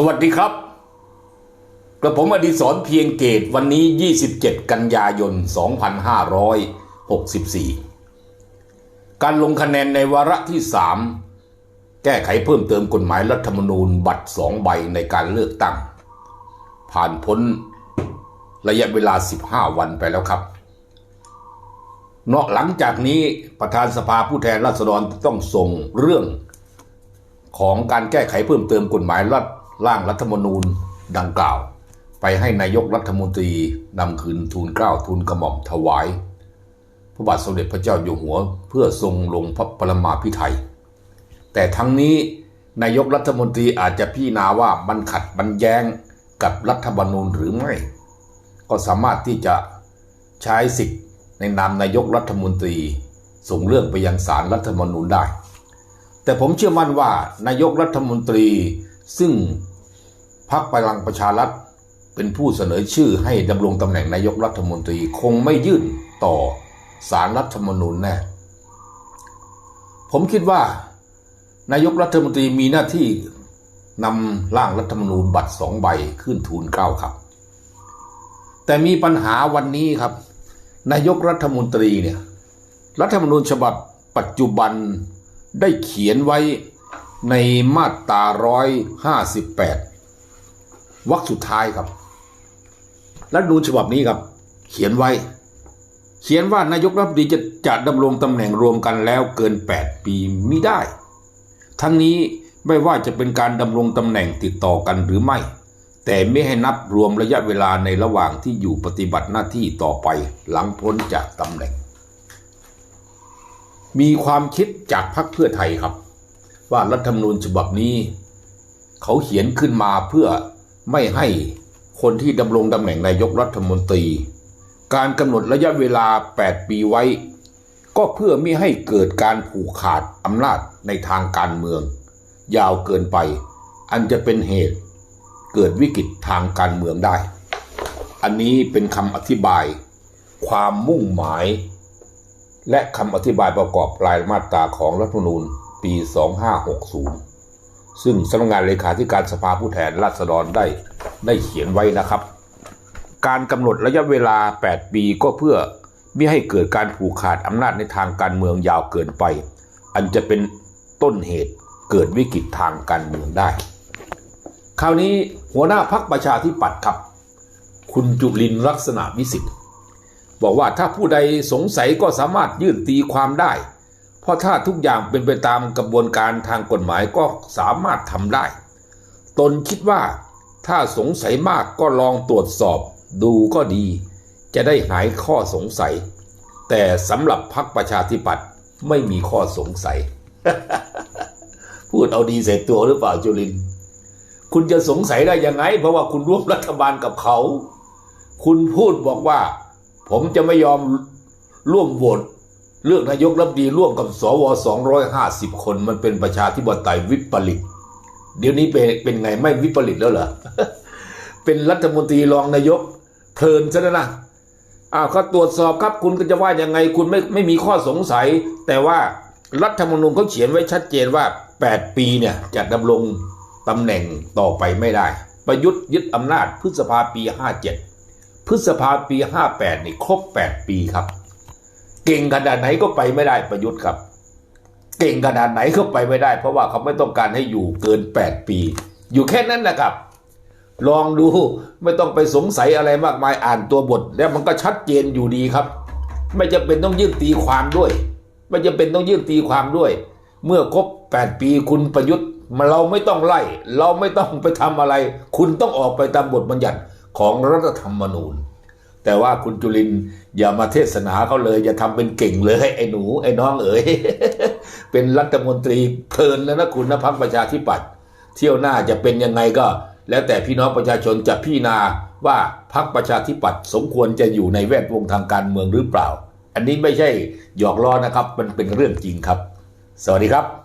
สวัสดีครับ กระผมอดีศรเพียงเกตวันนี้ 27 กันยายน 2564 การลงคะแนนในวาระที่ 3 แก้ไขเพิ่มเติมกฎหมายรัฐธรรมนูญบัตรสองใบในการเลือกตั้ง ผ่านพ้นระยะเวลา 15 วันไปแล้วครับเนอกหลังจากนี้ประธานสภาผู้แทนราษฎรต้องส่งเรื่องของการแก้ไขเพิ่มเติมกฎหมายรัฐ ร่างรัฐธรรมนูญดังกล่าว ไปให้นายกรัฐมนตรีนำคืนทูลเกล้าทูลกระหม่อมถวาย พระบาทสมเด็จพระเจ้าอยู่หัวเพื่อทรงลงพระปรมาภิไธยแต่ทั้งนี้นายกรัฐมนตรีอาจจะพิจารณาว่ามันขัดบันแย้งกับรัฐธรรมนูญหรือไม่ ก็สามารถที่จะใช้สิทธิ์ในนามนายกรัฐมนตรี ส่งเรื่องไปยังศาลรัฐธรรมนูญได้ แต่ผมเชื่อมั่นว่านายกรัฐมนตรีซึ่ง พักพลังประชารัฐเป็นผู้เสนอชื่อให้ดำรงตำแหน่งนายกรัฐมนตรีคงไม่ยื่นต่อสารรัฐมนูญแน่ ผมคิดว่า นายกรัฐมนตรีมีหน้าที่นำร่างรัฐมนูญบัตรสองใบขึ้นทูลเกล้าครับ แต่มีปัญหาวันนี้ครับ นายกรัฐมนตรีเนี่ยรัฐมนูญฉบับปัจจุบันได้เขียนไว้ในมาตรา158 วรรคสุดท้ายครับ รัฐธรรมนูญฉบับนี้ครับ เขียนไว้ เขียนว่านายกรัฐมนตรีจะจะดำรงตำแหน่งรวมกันแล้วเกิน 8 ปีมิได้ ทั้งนี้ไม่ว่าจะเป็นการดำรงตำแหน่งติดต่อกันหรือไม่ แต่ไม่ให้นับรวมระยะเวลาในระหว่างที่อยู่ปฏิบัติหน้าที่ต่อไปหลังพ้นจากตำแหน่ง มีความคิดจากพรรคเพื่อไทยครับ ว่ารัฐธรรมนูญฉบับนี้ เขาเขียนขึ้นมาเพื่อ ไม่ให้คนที่ดำรงตำแหน่งนายกรัฐมนตรี การกำหนดระยะเวลา 8 ปีไว้ ก็เพื่อไม่ให้เกิดการผูกขาดอำนาจในทางการเมือง ยาวเกินไป อันจะเป็นเหตุเกิดวิกฤตทางการเมืองได้ อันนี้เป็นคำอธิบาย ความมุ่งหมาย และคำอธิบายประกอบรายมาตราของรัฐธรรมนูญปี 2560 ซึ่งสำนักงานเลขาธิการสภาผู้แทนราษฎรได้ได้เขียนไว้นะครับ การกำหนดระยะเวลา 8 ปีก็เพื่อไม่ให้เกิดการผูกขาดอำนาจในทางการเมืองยาวเกินไป อันจะเป็นต้นเหตุเกิดวิกฤตทางการเมืองได้ คราวนี้หัวหน้าพักประชาธิปัตย์ครับ คุณจุลินลักษณะวิสิทธิ์บอกว่าถ้าผู้ใดสงสัยก็สามารถยื่นตีความได้ ราะถ้าทุกอย่างเป็นไปตามกระบวนการทางกฎหมายก็สามารถทำได้ ตนคิดว่าถ้าสงสัยมากก็ลองตรวจสอบดูก็ดี จะได้หายข้อสงสัย แต่สำหรับพรรคประชาธิปัตย์ไม่มีข้อสงสัย พูดเอาดีเสร็จตัวหรือเปล่าจุลิน คุณจะสงสัยได้ยังไง เพราะว่าคุณร่วมรัฐบาลกับเขา คุณพูดบอกว่า ผมจะไม่ยอมร่วมโหวต เลือกนายกรัฐมนตรีร่วมกับสว250 คนมันเป็นประชาธิปไตยวิปริตเดี๋ยวนี้เป็นเป็นไงไม่วิปริตแล้วเหรอเป็นรัฐมนตรีรองนายกเพลินซะแล้วนะอ้าวเขาตรวจสอบครับคุณก็จะว่ายังไงคุณไม่ไม่มีข้อสงสัย แต่ว่ารัฐธรรมนูญเขาเขียนไว้ชัดเจนว่า 8 ปีเนี่ยจะดำรงตำแหน่งต่อไปไม่ได้ ประยุทธ์ยึดอำนาจพฤษภาปี 57 พฤษภาปี 58 นี่ครบ 8 ปีครับ เก่งขนาดไหนก็ไปไม่ได้ประยุทธ์ครับ เก่งขนาดไหนก็ไปไม่ได้ เพราะว่าเขาไม่ต้องการให้อยู่เกิน 8 ปี อยู่แค่นั้นนะครับ ลองดูไม่ต้องไปสงสัยอะไรมากมายอ่านตัวบท แล้วมันก็ชัดเจนอยู่ดีครับ ไม่จำเป็นต้องยื่นตีความด้วย ไม่จำเป็นต้องยื่นตีความด้วย เมื่อครบ 8 ปีคุณประยุทธ์เราไม่ต้องไล่ เราไม่ต้องไปทำอะไร คุณต้องออกไปตามบทบัญญัติของรัฐธรรมนูญ แต่ว่าคุณจุลินอย่ามาเทศนาเขาเลย อย่าทำเป็นเก่งเลยไอ้หนู ไอ้น้องเอ๋ยเป็นรัฐมนตรีเพลินแล้วนะคุณนะพักประชาธิปัตย์เที่ยวหน้าจะเป็นยังไงก็ แล้วแต่พี่น้องประชาชนจะพิจารณาว่าพักประชาธิปัตย์สมควรจะอยู่ในแวดวงทางการเมืองหรือเปล่า อันนี้ไม่ใช่หยอกล้อนะครับ มันเป็นเรื่องจริงครับ สวัสดีครับ